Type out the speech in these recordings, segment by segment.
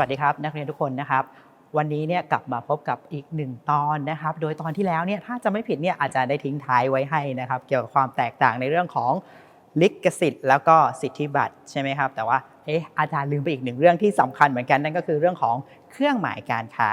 วัสดีครับ นักเรียนทุกคนนะครับ วันนี้เนี่ยกลับมาพบกับอีกหนึ่งตอนนะครับ โดยตอนที่แล้วเนี่ยถ้าจะไม่ผิดเนี่ยอาจารย์ได้ทิ้งท้ายไว้ให้นะครับ เกี่ยวกับความแตกต่างในเรื่องของลิขสิทธิ์แล้วก็สิทธิบัตรใช่ไหมครับ แต่ว่าเอ๊ะอาจารย์ลืมไปอีกหนึ่งเรื่องที่สำคัญเหมือนกันนั่นก็คือเรื่องของเครื่องหมายการค้า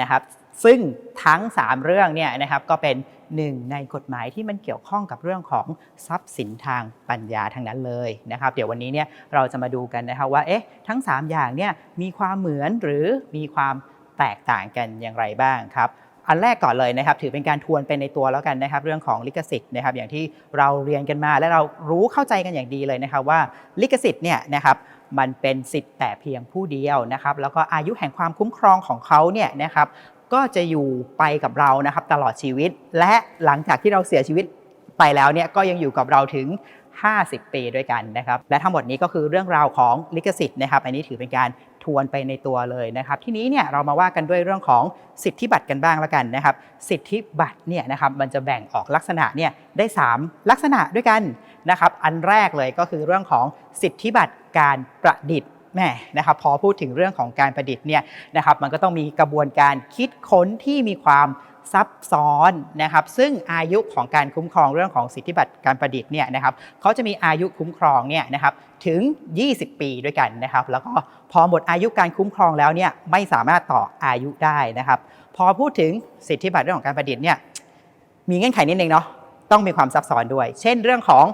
นะครับ ซึ่งทั้ง 3 เรื่องเนี่ยนะครับก็เป็น หนึ่งในกฎหมายที่มันเกี่ยวข้องกับเรื่องของทรัพย์สินทางปัญญาทั้งนั้นเลยนะครับ เดี๋ยววันนี้เนี่ยเราจะมาดูกันนะครับว่าเอ๊ะทั้ง 3 อย่างเนี่ยมีความเหมือนหรือมีความแตกต่างกันอย่างไรบ้างครับอันแรกก่อนเลยนะครับถือเป็นการทวนไปในตัวแล้วกันนะครับ เรื่องของลิขสิทธิ์นะครับ อย่างที่เราเรียนกันมาและเรารู้เข้าใจกันอย่างดีเลยนะครับว่าลิขสิทธิ์เนี่ยนะครับมันเป็นสิทธิ์แต่เพียงผู้เดียวนะครับ แล้วก็อายุแห่งความคุ้มครองของเขาเนี่ยนะครับ ก็จะอยู่ไปกับเรานะครับตลอดชีวิต และหลังจากที่เราเสียชีวิตไปแล้วเนี่ยก็ยังอยู่กับเราถึง 50 ปีด้วยกันนะครับ และทั้งหมดนี้ก็คือเรื่องราวของลิขสิทธิ์นะครับ อันนี้ถือเป็นการทวนไปในตัวเลยนะครับ ทีนี้เนี่ยเรามาว่ากันด้วยเรื่องของสิทธิบัตรกันบ้างแล้วกันนะครับ สิทธิบัตรเนี่ยนะครับมันจะแบ่งออกลักษณะเนี่ยได้ 3 ลักษณะด้วยกันนะครับ อันแรกเลยก็คือเรื่องของสิทธิบัตรการประดิษฐ์ แหม่นะครับพอพูดถึงเรื่องของการประดิษฐ์เนี่ยนะครับมันก็ต้องมีกระบวนการคิดค้นที่มีความซับซ้อนนะครับ ซึ่งอายุของการคุ้มครองเรื่องของสิทธิบัตรการประดิษฐ์เนี่ยนะครับเขาจะมีอายุคุ้มครองเนี่ยนะครับถึง 20 ปีด้วยกันนะครับ แล้วก็พอหมดอายุการคุ้มครองแล้วเนี่ยไม่สามารถต่ออายุได้นะครับ พอพูดถึงสิทธิบัตรเรื่องของการประดิษฐ์เนี่ยมีเงื่อนไขนิดนึงเนาะต้องมีความซับซ้อนด้วย เช่นเรื่องของ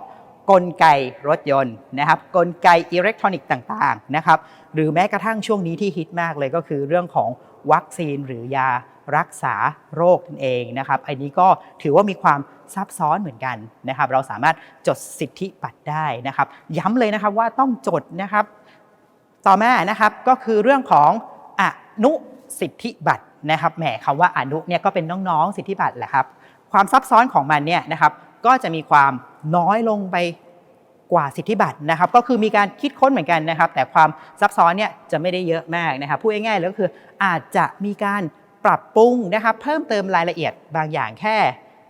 กลไกรถยนต์นะครับกลไกอิเล็กทรอนิกส์ต่างๆนะครับหรือแม้กระทั่งช่วงนี้ที่ฮิตมากเลยก็คือเรื่องของวัคซีนหรือยารักษาโรคนั่นเองนะครับอันนี้ก็ถือว่ามีความซับซ้อนเหมือนกันนะครับ เราสามารถจดสิทธิบัตรได้นะครับ ย้ำเลยนะครับว่าต้องจดนะครับ ต่อมานะครับก็คือเรื่องของอนุสิทธิบัตรนะครับแหมคำว่าอนุเนี่ยก็เป็นน้องๆสิทธิบัตรแหละครับ ความซับซ้อนของมันเนี่ยนะครับก็จะมีความ น้อยลงไปกว่าสิทธิบัตรนะครับ ก็คือมีการคิดค้นเหมือนกันนะครับ แต่ความซับซ้อนเนี่ยจะไม่ได้เยอะมากนะครับพูดง่ายๆเลยก็คืออาจจะมีการปรับปรุงนะครับ เพิ่มเติมรายละเอียดบางอย่างแค่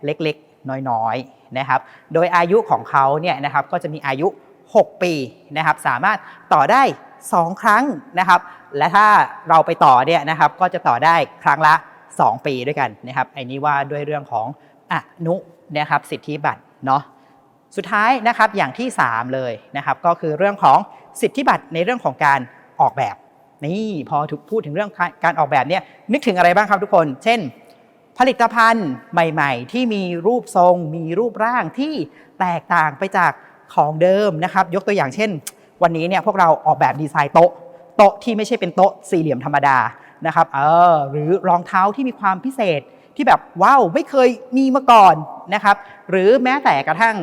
เล็กๆ น้อยๆนะครับ โดยอายุของเขาเนี่ยนะครับก็จะมีอายุ 6 ปีนะครับ สามารถต่อได้ 2 ครั้งนะครับ และถ้าเราไปต่อเนี่ยนะครับ ก็จะต่อได้ครั้งละ 2 ปีด้วยกันนะครับไอ้นี้ว่าด้วยเรื่องของอนุนะครับสิทธิบัตรเนาะ สุดท้ายนะครับอย่างที่ 3 เลยนะครับก็คือเรื่องของสิทธิบัตรในเรื่องของการออกแบบนี่พอถูกพูดถึงเรื่องการออกแบบเนี่ยนึกถึงอะไรบ้างครับทุกคน เช่น ผลิตภัณฑ์ใหม่ ๆ ที่มีรูปทรง มีรูปร่างที่แตกต่างไปจากของเดิมนะครับยกตัวอย่างเช่น วันนี้เนี่ยพวกเราออกแบบดีไซน์โต๊ะโต๊ะที่ไม่ใช่เป็นโต๊ะสี่เหลี่ยมธรรมดานะครับเออหรือรองเท้าที่มีความพิเศษที่แบบว้าวไม่เคยมีมาก่อนนะครับหรือแม้แต่กระทั่ง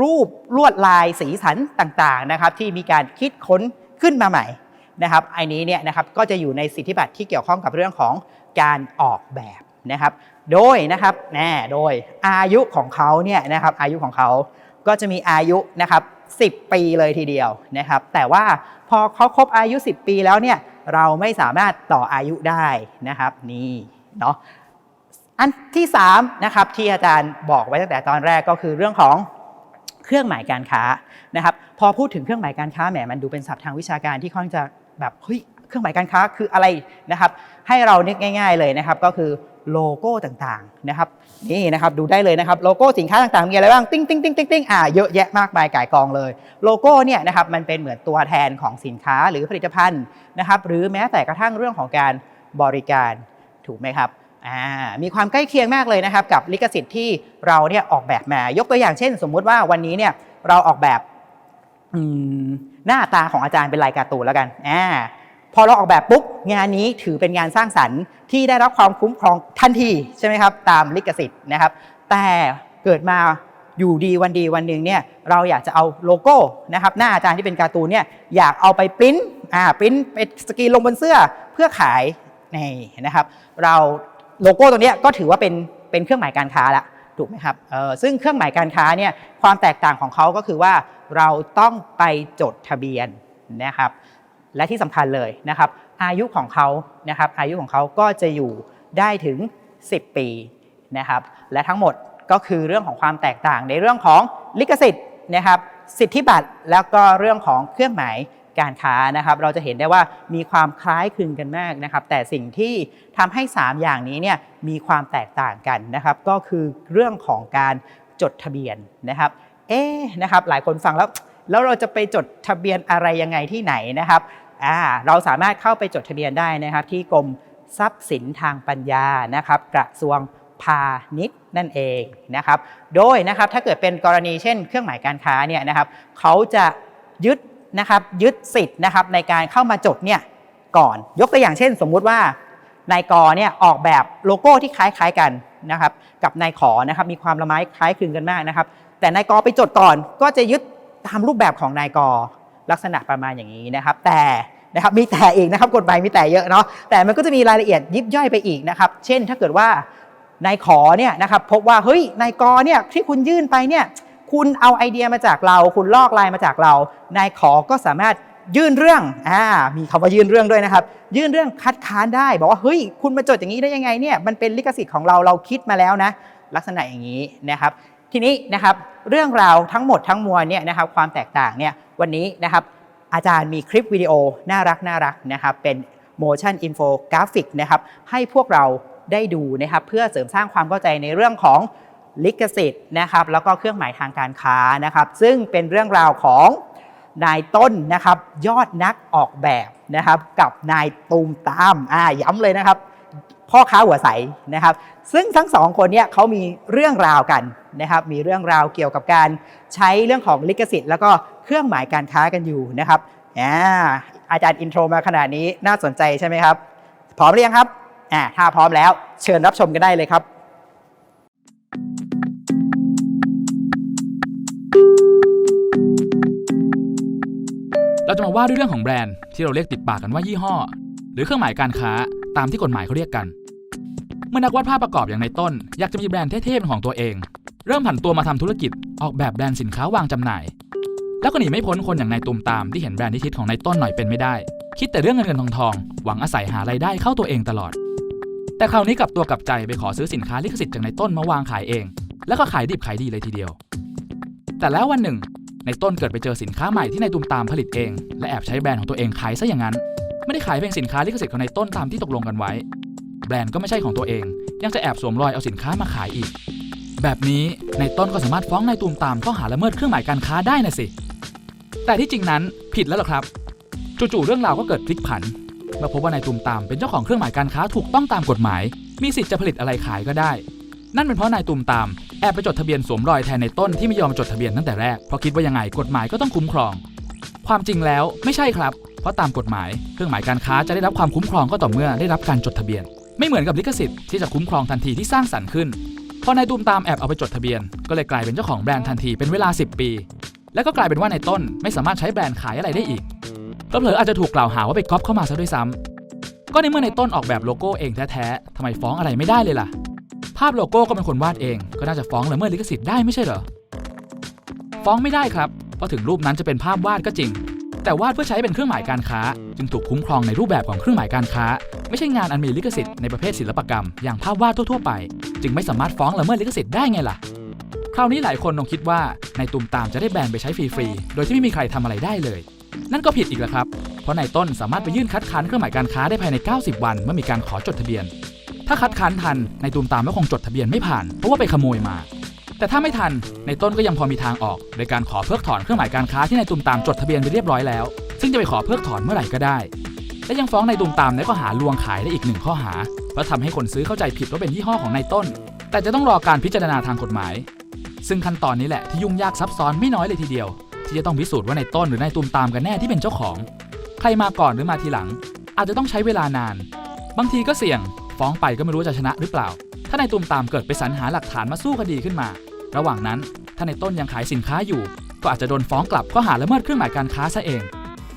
รูปลวดลายสีสันต่างๆนะครับที่มีการคิดค้นขึ้นมาใหม่นะครับไอ้นี้เนี่ยนะครับก็จะอยู่ในสิทธิบัตรที่เกี่ยวข้องกับเรื่องของการออกแบบนะครับ โดยนะครับแน่โดยอายุของเขาเนี่ยนะครับอายุของเขาก็จะมีอายุนะครับ10 ปีเลยทีเดียวนะครับ แต่ว่าพอเขาครบอายุ 10 ปีแล้วเนี่ยเราไม่สามารถต่ออายุได้นะครับนี่เนาะอันที่3นะครับที่อาจารย์บอกไว้ตั้งแต่ตอนแรกก็คือเรื่องของ เครื่องหมายการค้านะครับพอพูดถึงเครื่องหมายการค้าแหมมันดูเป็นศัพท์ทางวิชาการที่ค่อนข้างจะแบบเฮ้ยเครื่องหมายการค้าคืออะไรนะครับ ให้เรานึกง่าย ๆเลยนะครับ ก็คือโลโก้ต่างๆนะครับนี่นะครับดูได้เลยนะครับโลโก้สินค้าต่างๆมีอะไรบ้างติ้งติ้งติ้งติ้งติ้งอ่าเยอะแยะมากมายก่ายกองเลย โลโก้เนี่ยนะครับมันเป็นเหมือนตัวแทนของสินค้าหรือผลิตภัณฑ์นะครับ หรือแม้แต่กระทั่งเรื่องของการบริการถูกไหมครับ มีความใกล้เคียงมากเลยนะครับ กับลิขสิทธิ์ที่เราเนี่ยออกแบบมายกตัวอย่างเช่น สมมุติว่าวันนี้เนี่ยเราออกแบบหน้าตาของอาจารย์เป็นลายการ์ตูนแล้วกันอ่าพอเราออกแบบปุ๊บงานนี้ถือเป็นงานสร้างสรรค์ที่ได้รับความคุ้มครองทันทีใช่ไหมครับตามลิขสิทธิ์นะครับ แต่เกิดมาอยู่ดีวันดีวันหนึ่งเนี่ยเราอยากจะเอาโลโก้นะครับหน้าอาจารย์ที่เป็นการ์ตูนเนี่ยอยากเอาไปปริ้นอ่าปริ้นเป็นสกรีนลงบนเสื้อเพื่อขายนี่นะครับ เรา โลโก้ตัวนี้ก็ถือว่าเป็นเป็นเครื่องหมายการค้าละถูกไหมครับเออซึ่งเครื่องหมายการค้าเนี่ยความแตกต่างของเขาก็คือว่าเราต้องไปจดทะเบียนนะครับ และที่สำคัญเลยนะครับ อายุของเขานะครับ อายุของเขาก็จะอยู่ได้ถึง 10 ปีนะครับ และทั้งหมดก็คือเรื่องของความแตกต่างในเรื่องของลิขสิทธิ์นะครับ สิทธิบัตรแล้วก็เรื่องของเครื่องหมาย การค้านะครับเราจะเห็นได้ว่ามีความคล้ายคลึงกันมากนะครับ แต่สิ่งที่ทำให้ 3 อย่างนี้เนี่ยมีความแตกต่างกันนะครับก็คือเรื่องของการจดทะเบียนนะครับเอ๊นะครับหลายคนฟังแล้วแล้วเราจะไปจดทะเบียนอะไรยังไงที่ไหนนะครับอ่าเราสามารถเข้าไปจดทะเบียนได้นะครับที่กรมทรัพย์สินทางปัญญานะครับ กระทรวงพาณิชย์นั่นเองนะครับ โดยนะครับถ้าเกิดเป็นกรณีเช่น เครื่องหมายการค้าเนี่ยนะครับเขาจะยึด นะครับยึดสิทธิ์นะครับในการเข้ามาจดเนี่ยก่อนยกตัวอย่างเช่น สมมุติว่านายกเนี่ยออกแบบโลโก้ที่คล้ายๆกันนะครับกับนายขอนะครับมีความละไม้คล้ายคลึงกันมากนะครับ แต่นายกไปจดก่อนก็จะยึดตามรูปแบบของนายกลักษณะประมาณอย่างนี้นะครับ แต่นะครับมีแต่อีกนะครับกฎหมายมีแต่เยอะเนาะแต่มันก็จะมีรายละเอียดยิบย่อยไปอีกนะครับ เช่นถ้าเกิดว่านายขอเนี่ยนะครับพบว่าเฮ้ยนายกเนี่ยที่คุณยื่นไปเนี่ย คุณเอาไอเดียมาจากเรา คุณลอกลายมาจากเรา นายขอก็สามารถยื่นเรื่องอ่ามีคำว่ายื่นเรื่องด้วยนะครับ ยื่นเรื่องคัดค้านได้ บอกว่าเฮ้ยคุณมาจดอย่างนี้ได้ยังไงเนี่ยมันเป็นลิขสิทธิ์ของเราเราคิดมาแล้วนะ ลักษณะอย่างนี้นะครับ ทีนี้นะครับเรื่องราวทั้งหมดทั้งมวลเนี่ยนะครับความแตกต่างเนี่ยวันนี้นะครับอาจารย์มีคลิปวิดีโอน่ารักน่ารักนะครับเป็น motion infographic นะครับให้พวกเราได้ดูนะครับเพื่อเสริมสร้างความเข้าใจในเรื่องของ ลิขสิทธิ์นะครับแล้วก็เครื่องหมายทางการค้านะครับ ซึ่งเป็นเรื่องราวของนายต้นนะครับ ยอดนักออกแบบนะครับ กับนายตูมตามอ่าย้ำเลยนะครับ พ่อค้าหัวใสนะครับ ซึ่งทั้งสองคนเนี่ยเขามีเรื่องราวกันนะครับ มีเรื่องราวเกี่ยวกับการใช้เรื่องของลิขสิทธิ์ แล้วก็เครื่องหมายการค้ากันอยู่นะครับอ่าอาจารย์อินโทรมาขนาดนี้น่าสนใจใช่ไหมครับพร้อมหรือยังครับอ่าถ้าพร้อมแล้วเชิญรับชมกันได้เลยครับ เราจะมาว่าด้วยเรื่องของแบรนด์ที่เราเรียกติดปากกันว่ายี่ห้อ หรือเครื่องหมายการค้าตามที่กฎหมายเขาเรียกกัน เมื่อนักวาดภาพประกอบอย่างในต้น อยากจะมีแบรนด์เท่ๆเป็นของตัวเอง เริ่มผันตัวมาทำธุรกิจออกแบบแบรนด์สินค้าวางจำหน่าย แล้วก็หนีไม่พ้นคนอย่างนายตูมตามที่เห็นแบรนด์ที่คิดของนายต้นหน่อยเป็นไม่ได้ คิดแต่เรื่องเงินเงินทองทองหวังอาศัยหารายได้เข้าตัวเองตลอด แต่คราวนี้กลับตัวกลับใจไปขอซื้อสินค้าลิขสิทธิ์จากนายต้นมาวางขายเอง แล้วก็ขายดิบขายดีเลยทีเดียว แต่แล้ววันหนึ่ง ในต้นเกิดไปเจอสินค้าใหม่ที่นายตูมตามผลิตเอง และแอบใช้แบรนด์ของตัวเองขายซะอย่างนั้น ไม่ได้ขายเพียงสินค้าลิขสิทธิ์ของนายต้นตามที่ตกลงกันไว้ แบรนด์ก็ไม่ใช่ของตัวเอง ยังจะแอบสวมรอยเอาสินค้ามาขายอีก แบบนี้นายต้นก็สามารถฟ้องนายตูมตามข้อหาละเมิดเครื่องหมายการค้าได้นะสิ แต่ที่จริงนั้นผิดแล้วหรอครับ จู่ๆเรื่องราวก็เกิดพลิกผันเมื่อพบว่านายตูมตามเป็นเจ้าของเครื่องหมายการค้าถูกต้องตามกฎหมาย มีสิทธิ์จะผลิตอะไรขายก็ได้ นั่นเป็นเพราะนายตูมตาม อบไปจดทะเบียนสวมรอยแทนในต้นที่ไม่ยอมจดทะเบียนตั้งแต่แรกเพราะคิดว่ายังไงกฎหมายก็ต้องคุ้มครอง ความจริงแล้วไม่ใช่ครับ เพราะตามกฎหมายเครื่องหมายการค้าจะได้รับความคุ้มครองก็ต่อเมื่อได้รับการจดทะเบียน ไม่เหมือนกับลิขสิทธิ์ที่จะคุ้มครองทันทีที่สร้างสรรค์ขึ้นพอนายตูมตามแอบเอาไปจดทะเบียน ก็เลยกลายเป็นเจ้าของแบรนด์ทันทีเป็นเวลา 10 ปี แล้วก็กลายเป็นว่าในต้นไม่สามารถใช้แบรนด์ขายอะไรได้อีกเผลออาจจะถูกกล่าวหาว่าไปก๊อปเข้ามาซะด้วยซ้ำก็ในเมื่อในต้นออกแบบโลโก้เองแท้ๆทำไมฟ้องอะไรไม่ได้เลยล่ะ ภาพโลโก้ก็เป็นคนวาดเอง ก็น่าจะฟ้องละเมิดลิขสิทธิ์ได้ไม่ใช่เหรอ ฟ้องไม่ได้ครับ เพราะถึงรูปนั้นจะเป็นภาพวาดก็จริง แต่วาดเพื่อใช้เป็นเครื่องหมายการค้า จึงถูกคุ้มครองในรูปแบบของเครื่องหมายการค้า ไม่ใช่งานอันมีลิขสิทธิ์ในประเภทศิลปกรรมอย่างภาพวาดทั่วๆไป จึงไม่สามารถฟ้องละเมิดลิขสิทธิ์ได้ไงล่ะ คราวนี้หลายคนคงคิดว่าในตุมตามจะได้แบนไปใช้ฟรีๆ โดยที่ไม่มีใครทำอะไรได้เลย นั่นก็ผิดอีกแล้วครับ เพราะนายต้นสามารถไปยื่นคัดค้านเครื่องหมายการค้าได้ภายใน 90 วัน เมื่อมีการขอจดทะเบียน ถ้าคัดค้านทันในตูมตามก็คงจดทะเบียนไม่ผ่านเพราะว่าไปขโมยมา แต่ถ้าไม่ทันในต้นก็ยังพอมีทางออก โดยการขอเพิกถอนเครื่องหมายการค้าที่นายตูมตามจดทะเบียนไปเรียบร้อยแล้ว ซึ่งจะไปขอเพิกถอนเมื่อไหร่ก็ได้ และยังฟ้องนายตูมตามในข้อหาลวงขายได้อีกหนึ่งข้อหาเพราะทำให้คนซื้อเข้าใจผิดว่าเป็นยี่ห้อของนายต้น แต่จะต้องรอการพิจารณาทางกฎหมาย ซึ่งขั้นตอนนี้แหละที่ยุ่งยากซับซ้อนไม่น้อยเลยทีเดียว ที่จะต้องพิสูจน์ว่านายต้นหรือนายตูมตามกันแน่ที่เป็นเจ้าของ ใครมาก่อนหรือมาทีหลัง อาจจะต้องใช้เวลานาน บางทีก็เสี่ยง ฟ้องไปก็ไม่รู้จะชนะหรือเปล่า ถ้านายตูมตามเกิดไปสรรหาหลักฐานมาสู้คดีขึ้นมา ระหว่างนั้นถ้านายต้นยังขายสินค้าอยู่ ก็อาจจะโดนฟ้องกลับข้อหาละเมิดเครื่องหมายการค้าซะเอง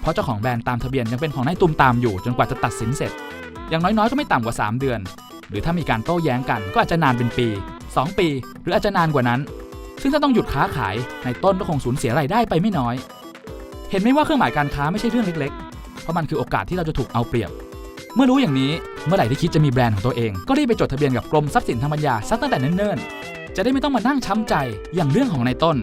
เพราะเจ้าของแบรนด์ตามทะเบียนยังเป็นของนายตูมตามอยู่จนกว่าจะตัดสินเสร็จ อย่างน้อยๆก็ไม่ต่ำกว่า 3 เดือน หรือถ้ามีการโต้แย้งกันก็อาจจะนานเป็นปี 2 ปี หรืออาจจะนานกว่านั้น ซึ่งถ้าต้องหยุดค้าขายนายต้นก็คงสูญเสียรายได้ไปไม่น้อย เห็นไหมว่าเครื่องหมายการค้าไม่ใช่เรื่องเล็ก ๆ เพราะมันคือโอกาสที่เราจะถูกเอาเปรียบ เมื่อรู้อย่างนี้ เมื่อไหร่ที่คิดจะมีแบรนด์ของตัวเอง ก็รีบไปจดทะเบียนกับกรมทรัพย์สินทางปัญญาสักตั้งแต่เนิ่นๆ จะได้ไม่ต้องมานั่งช้ำใจอย่างเรื่องของนายต้น